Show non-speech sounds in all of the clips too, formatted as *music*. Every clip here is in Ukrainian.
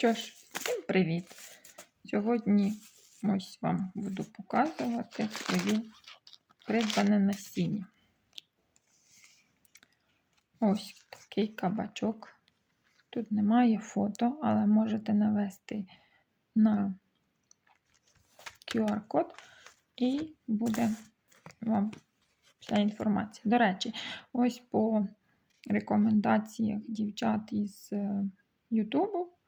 Що ж, всім привіт! Сьогодні ось вам буду показувати свою придбане насіння. Ось такий кабачок. Тут немає фото, але можете навести на QR-код і буде вам вся інформація. До речі, ось по рекомендаціях дівчат із е, Ютубу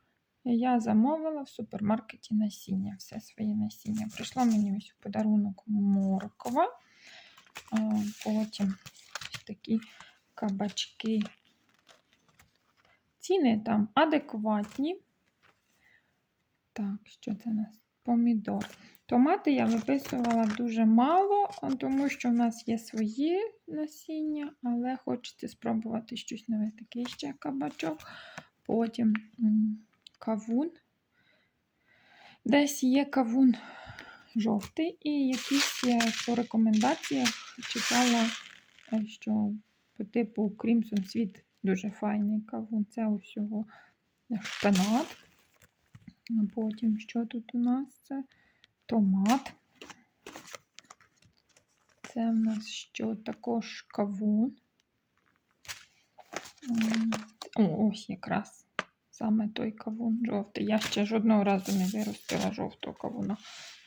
я замовила в супермаркеті насіння, все своє насіння. Прийшло мені ось у подарунок морква, потім такі кабачки. Ціни там адекватні. Так, що це у нас? Помідор. Томати я виписувала дуже мало, тому що в нас є свої насіння, але хочеться спробувати щось нове. Такий ще кабачок. Потім кавун. Десь є кавун жовтий, і якісь по рекомендаціях читала, е, що по типу Crimson Світ дуже файний кавун. Це усього шпинат. Потім що тут у нас? Це томат. Це в нас що також кавун. О, ось якраз саме той кавун жовтий. Я ще жодного разу не виростила жовтого кавуна.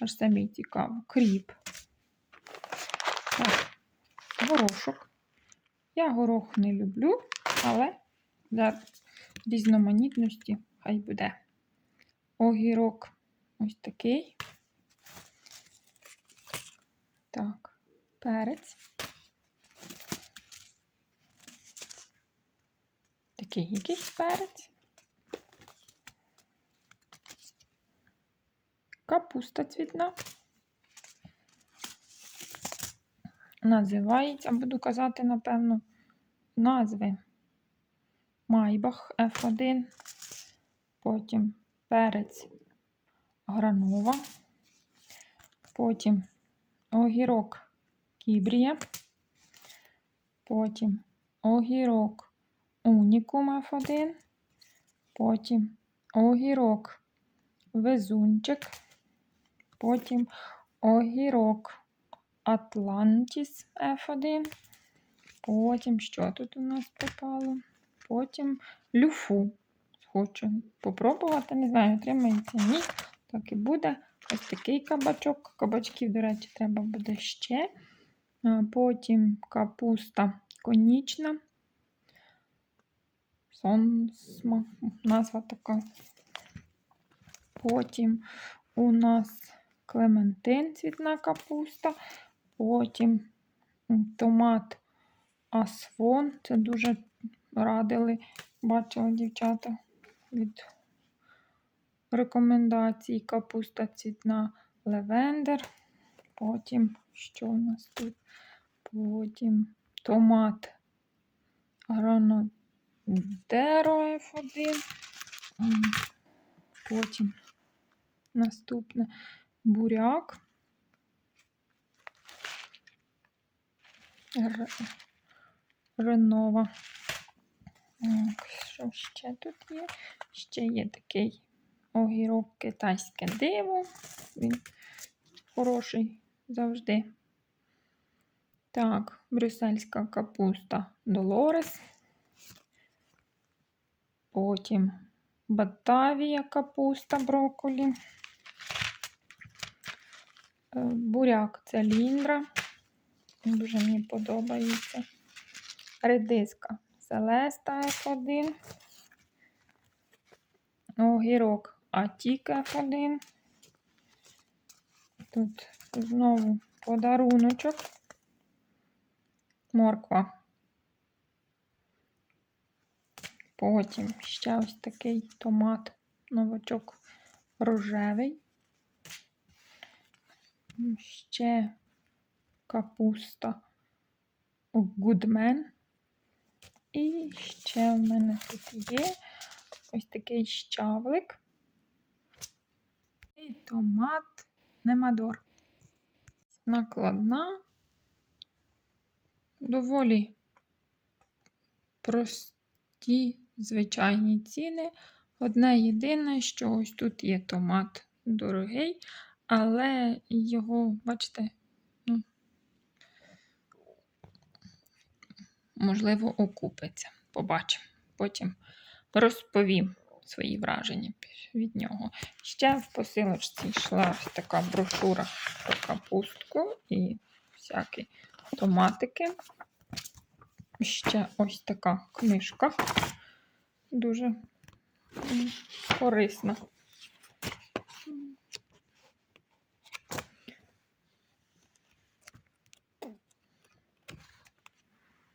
Аж самі цікаво. Кріп. Так, горошок. Я горох не люблю, але для різноманітності хай буде. Огірок ось такий. Так, перець. Такий якийсь перець. Капуста цвітна. Називається, буду казати, напевно, назви. Майбах F1, потім перець гранова, потім огірок кібрія, потім огірок унікум F1, потім огірок везунчик, потім огірок Атлантіс F1, потім що тут у нас попало? Потім люфу. Хочу попробувати, не знаю, отримається ні. Так і буде. Ось такий кабачок. Кабачків, до речі, треба буде ще. Потім капуста конічна. Сонсма, назва така. Потім у нас клементин, цвітна капуста. Потім томат асфон. Це дуже радили, бачила дівчата від рекомендацій. Капуста цвітна лавендер. Потім, що у нас тут? Потім томат гранодеро F1. Потім наступне буряк. Ренова. Так, Що ще тут є? Ще є такий огірок китайське диво. Він хороший завжди. Так, брюссельська капуста Долорес. Потім Батавія капуста брокколі. Е, Буряк це ліндра. Дуже мені подобається. Редиска Селеста F1. Огірок Атік F1. Тут знову подаруночок. Морква. Потім ще ось такий томат, новачок рожевий. Ще капуста Гудмен. І ще в мене тут є ось такий щавлик. І томат Немадор. Накладна. Доволі прості звичайні ціни, Одне єдине, що ось тут є томат дорогий, але його, бачите, ну, можливо, окупиться. Побачимо. Потім розповім свої враження від нього. Ще в посилочці йшла така брошура про капустку і всякі томатики. Ще ось така книжка. Дуже корисна.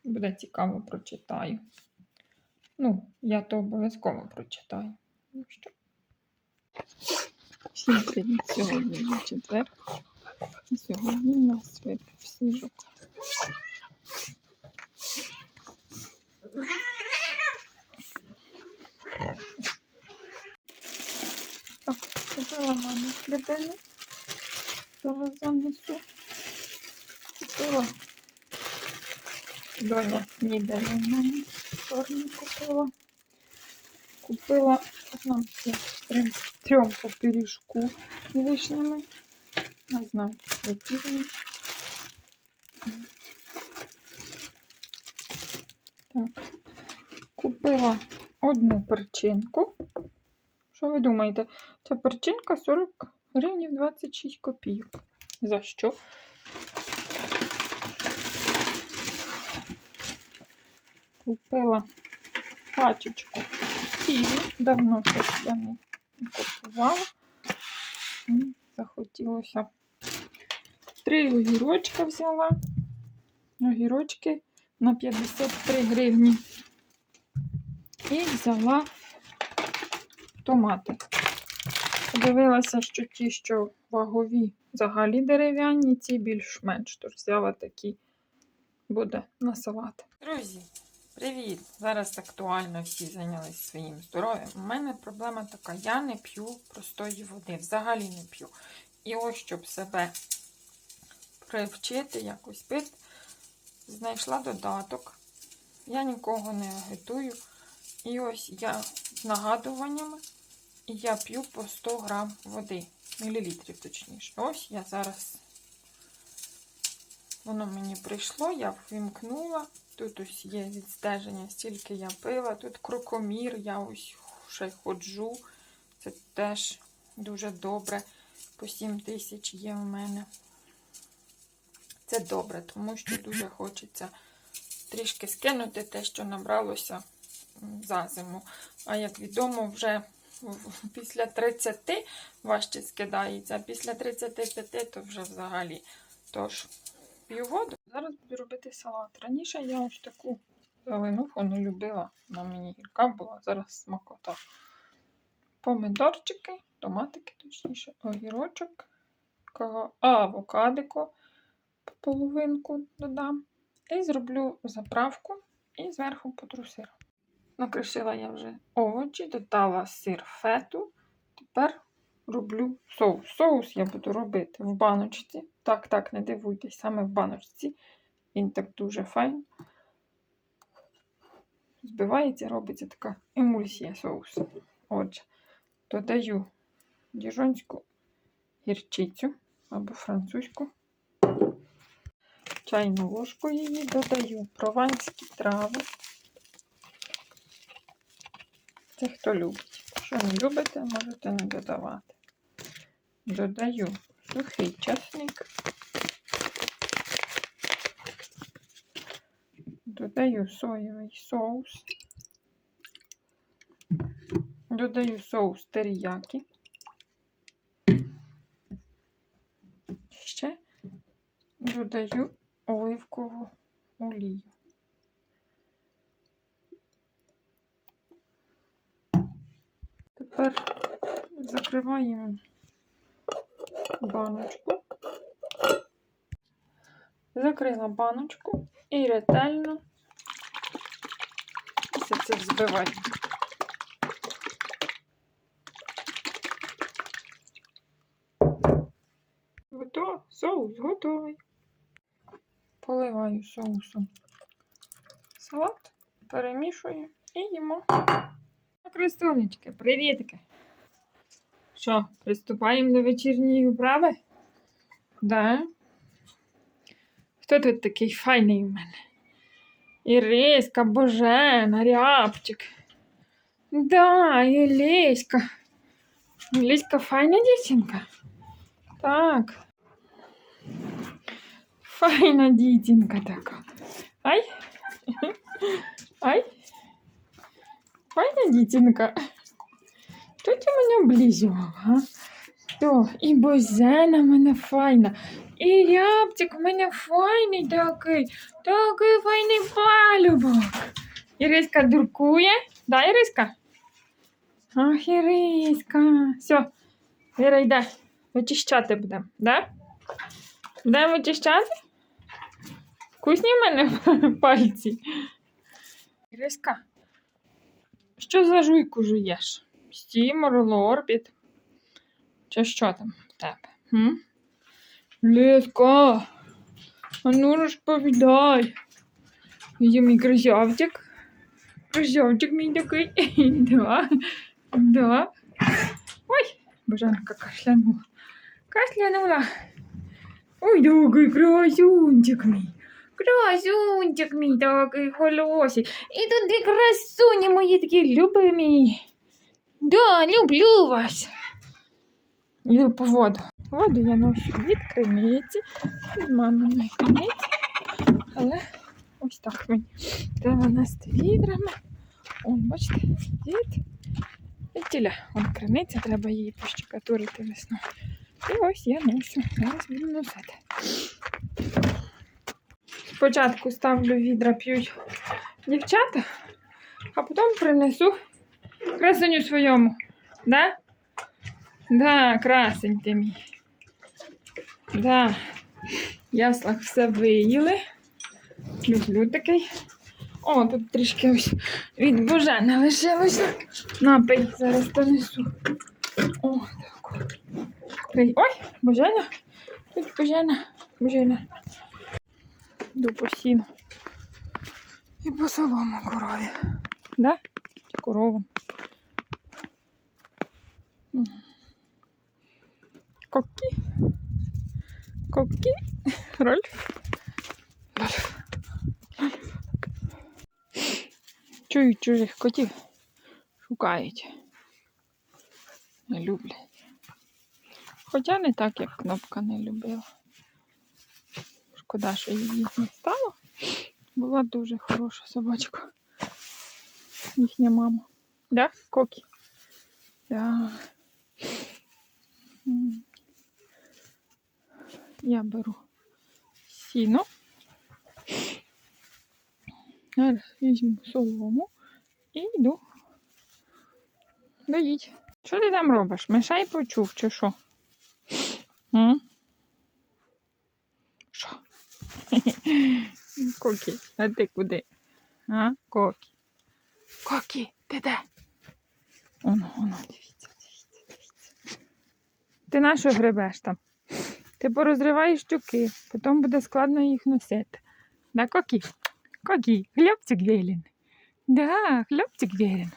Буде цікаво, прочитаю. Ну, я то обов'язково прочитаю. Ну що? Всім привіт! Сьогодні четвер. Сьогодні у нас випав сніжок. Так, купила мамі хлібину. Зараз занесу. Купила. Доня ніде в мене чорний купила. Купила нам всі трьом, трьом по вишнями. Не знаю, які вони. Так. Купила одну перчинку. Що ви думаєте? Ця перчинка 40 гривень 26 копійок. За що? Купила пачечку ківі. Давно щось я не купувала. Захотілося. Три огірочка взяла. Огірочки на 53 гривні. І взяла томати. Подивилася, що ті, що вагові, взагалі дерев'яні, ці більш-менш. Тож взяла такі, буде на салат. Друзі, привіт! Зараз актуально всі зайнялись своїм здоров'ям. У мене проблема така: я не п'ю простої води, взагалі не п'ю. І ось, щоб себе привчити, якось пити, знайшла додаток. Я нікого не агітую. І ось я з нагадуваннями, і я п'ю по 100 грам води, мілілітрів точніше. Ось я зараз, воно мені прийшло, я ввімкнула. Тут ось є відстеження, стільки я пила. Тут крокомір, я ось ще й ходжу. Це теж дуже добре. По 7 тисяч є в мене. Це добре, тому що дуже хочеться трішки скинути те, що набралося за зиму. А як відомо, вже *laughs* після 30 важче скидається, а після 35 то вже взагалі. Тож, п'ю воду. Зараз буду робити салат. Раніше я ось таку зеленуху не любила. Вона мені гірка була, зараз смакота. Помидорчики, томатики, точніше, огірочок, ка- авокадико половинку додам. І зроблю заправку і зверху потру сир. Накришила я вже овочі, додала сир фету. Тепер роблю соус. Соус я буду робити в баночці. Так, так, не дивуйтесь, саме в баночці. Він так дуже файн. Збивається, робиться така емульсія соусу. Отже, додаю діжонську гірчицю або французьку чайну ложку її додаю прованські трави. Це хто любить. Якщо не любите, можете не додавати. Додаю сухий часник. Додаю соєвий соус. Додаю соус теріякі. Ще додаю оливкову олію. Тепер закриваємо баночку. Закрила баночку і ретельно все це взбиваю. Готово, соус готовий. Поливаю соусом салат, перемішую і їмо. Крестонечки, привітки. Що, приступаємо до вечірньої вправи? Да. Хто тут такий файний у мене? Іриска, Божена, Рябчик. Да, і Леська. Леська файна дівчинка. Так. Файна дівчинка така. Ай. *laughs* Ай. Файна дівчинка. Хто ти мене облизував, а? То, і Бозена в мене файна. І рябчик в мене файний такий. Такий файний палюбок. Іриска дуркує. Да, Іриска? Ах, Іриска. Все, Іра йде. Вичищати будемо, да? Будемо вичищати? Вкусні в мене *laughs* пальці. Іриска, що за жуйку жуєш? Стімор, лорбіт? Чи що там в тебе? М? Леска, а ну розповідай. Є мій красавчик. Красавчик мій такий. *laughs* да. Да. Ой, Божанка кашлянула. Кашлянула. Ой, такий красунчик мій. Красунчик мій такий хороший. І тут і красуні мої такі любимі. Да, люблю вас. Йду по воду. Воду я ношу від криниці, від маминої криниці. Але ось так мені треба нести відрами. О, бачите, від. Тіля. Вон криниця, треба її пощекатурити весною. І ось я ношу. Зараз буду носити. Спочатку ставлю відра, п'ють дівчата, а потім принесу красеню своєму. Да? Да, красень ти мій. Да. Яслах все виїли. Люблю такий. О, тут трішки ось від Божена лишилося. Напий, зараз понесу. О, так. Ой, Божена. Тут Божена. Божена. Йду по сіну. І по солому корові. Да? Корову. М. Кокі. Кокі. Рольф. Рольф. Чують чужих котів. Шукають. Не люблять. Хоча не так, як кнопка не любила. Шкода, що її не стало. Була дуже хороша собачка. Їхня мама. Да, Кокі? Да. Я беру сіно. Зараз візьму солому і йду. Доїть. Що ти там робиш? Мишай почув, чи що? М? Що? *laughs* Кокі, а ти куди? А? Кокі. Кокі, ти де? Оно, оно, дивіться, дивіться, дивіться. Ти на що гребеш там? Ти порозриваєш тюки, потім буде складно їх носити. Да, Кокі? Кокі, хлопчик вілін. Да, хлопчик вілін.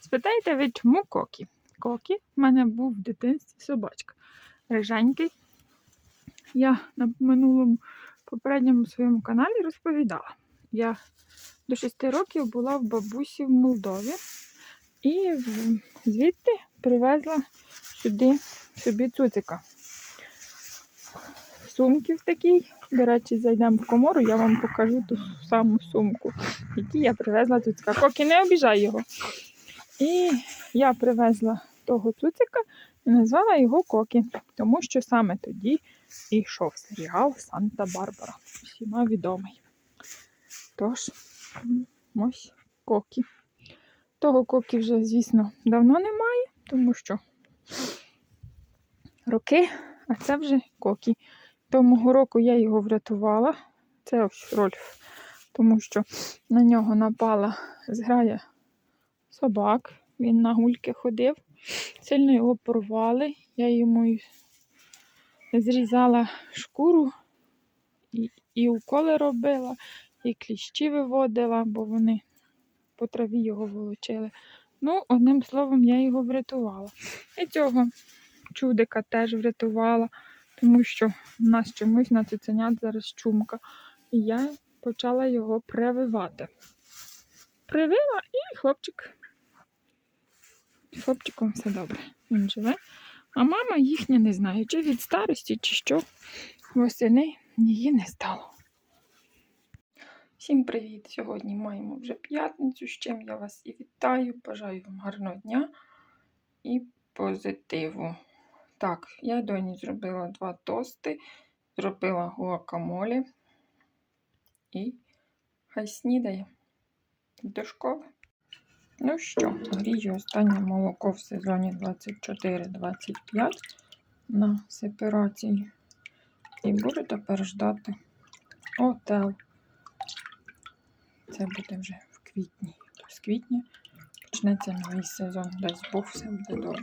Спитайте ви, чому Кокі? Кокі в мене був в дитинстві собачка. Рижанький. Я на минулому попередньому своєму каналі розповідала. Я до 6 років була в бабусі в Молдові і звідти привезла сюди собі цуцика. Сумки в такій. До речі, зайдемо в комору, я вам покажу ту саму сумку, яку я привезла цуцика. Поки не обіжай його. І я привезла того цуцика і назвала його Кокі, тому що саме тоді і йшов серіал Санта-Барбара. Всіма відомий. Тож, ось Кокі. Того Кокі вже, звісно, давно немає, тому що роки, а це вже Кокі. Того року я його врятувала. Це ось Рольф, тому що на нього напала зграя собак. Він на гульки ходив. Сильно його порвали. Я йому зрізала шкуру і, і уколи робила, і кліщі виводила, бо вони по траві його волочили. Ну, одним словом, я його врятувала. І цього чудика теж врятувала, тому що в нас чомусь на цуценят зараз чумка. І я почала його прививати. Привила і хлопчик. Хлопчиком все добре. Він живе. А мама їхня не знає, чи від старості, чи що. Восени її не стало. Всім привіт! Сьогодні маємо вже п'ятницю, з чим я вас і вітаю. Бажаю вам гарного дня і позитиву. Так, я доні зробила два тости, зробила гуакамолі і хай снідає до школи. Ну що, грію останнє молоко в сезоні 24-25 на сепарації. І буду тепер ждати отел. Це буде вже в квітні. Тобто з квітня почнеться новий сезон. Дасть Бог все буде добре.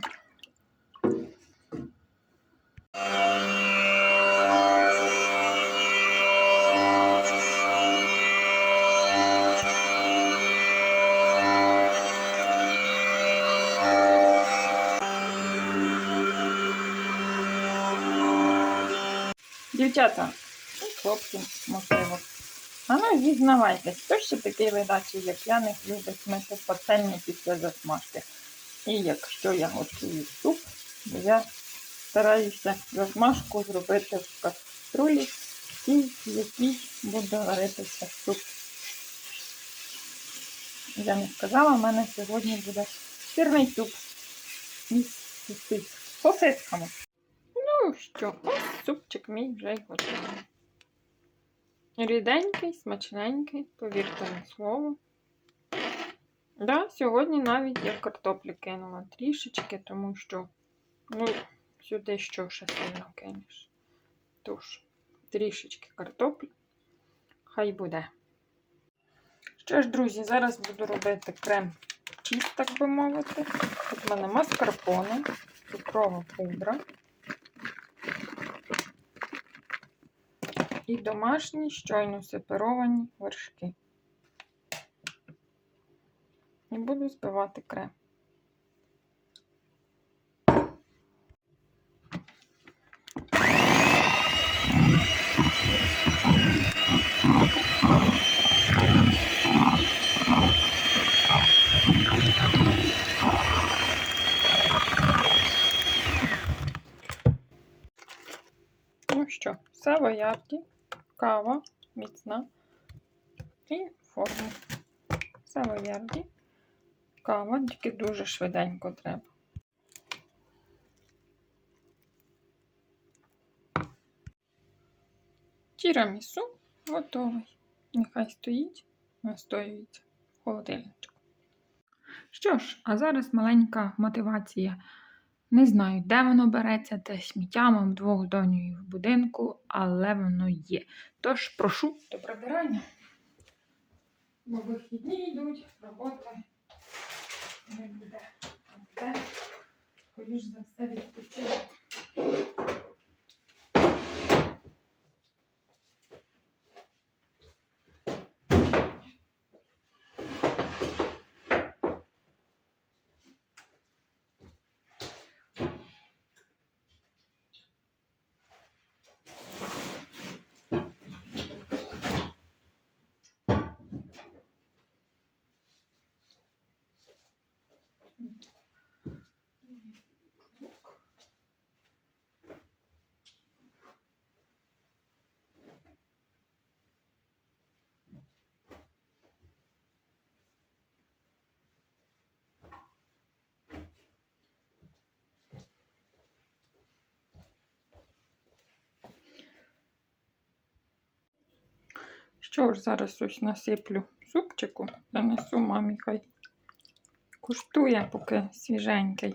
Дівчата хлопці, можливо. А ну зізнавайтесь, хто ще такий видачі, як я, не любить мити пательні після засмажки. І якщо я готую суп, то я стараюся засмажку зробити в каструлі, в якій буде варитися суп. Я не сказала, в мене сьогодні буде сирний суп із сосисками. Ну що, ось супчик мій вже готовий. Ріденький, смачненький, повірте на слово. Да, сьогодні навіть я картоплі кинула трішечки, тому що, ну, сюди що ще сильно кинеш. Тож, трішечки картоплі. Хай буде. Що ж, друзі, зараз буду робити крем чіз, так би мовити. Тут в мене маскарпоне, цукрова пудра. І домашні щойно сепаровані вершки. І буду збивати крем. Ну що, все савоярді, кава міцна і форму. Савоярді, кава, тільки дуже швиденько треба. Тірамісу готовий. Нехай стоїть, настоюється в холодильничку. Що ж, а зараз маленька мотивація. Не знаю, де воно береться, де сміття мам двох доньої в будинку, але воно є. Тож прошу до прибирання. Бо вихідні йдуть, роботи не буде. Де, скоріш за все, відпочинок. Що ж, зараз ось насиплю супчику, занесу мамі хай куштує, поки свіженький.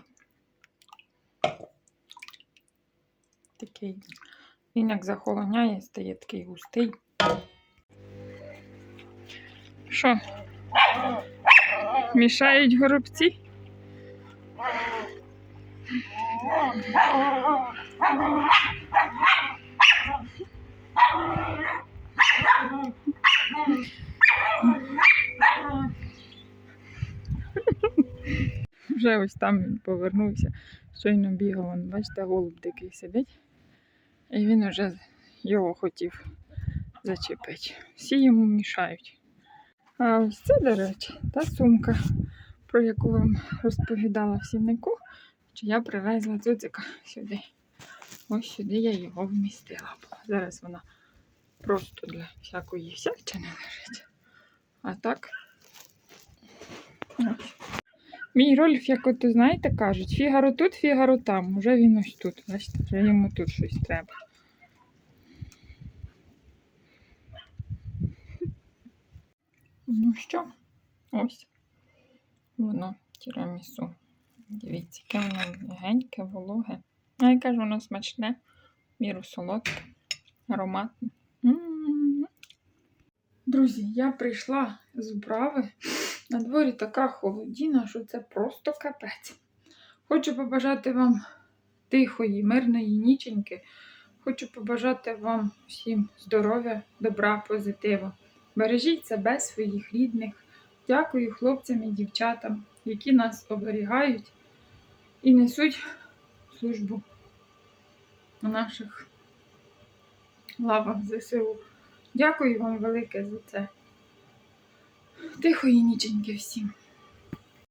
Такий. Він як захолоняє, стає такий густий. Що? Мішають горобці? *laughs* вже ось там він повернувся. Щойно бігав, вон, бачите, голуб дикий сидить. І він вже його хотів зачепити. Всі йому мішають. А ось це, до речі, та сумка, про яку вам розповідала в сівнику, що я привезла цуцика сюди. Ось сюди я його вмістила. Зараз вона просто для всякої всячини лежить. А так. Мій Рольф, як от знаєте, кажуть, фігаро тут, фігаро там. Уже він ось тут. Бачите, вже йому тут щось треба. Ну що, ось воно тірамісу. Дивіться, яке воно м'ягеньке, вологе. А яке ж воно смачне, міру солодке, ароматне. Друзі, я прийшла з управи. На дворі така холодіна, що це просто капець. Хочу побажати вам тихої, мирної ніченьки. Хочу побажати вам всім здоров'я, добра, позитиву. Бережіть себе, своїх рідних. Дякую хлопцям і дівчатам, які нас оберігають і несуть службу на наших лавах ЗСУ. Дякую вам велике за це. Тихої ніченьки всім.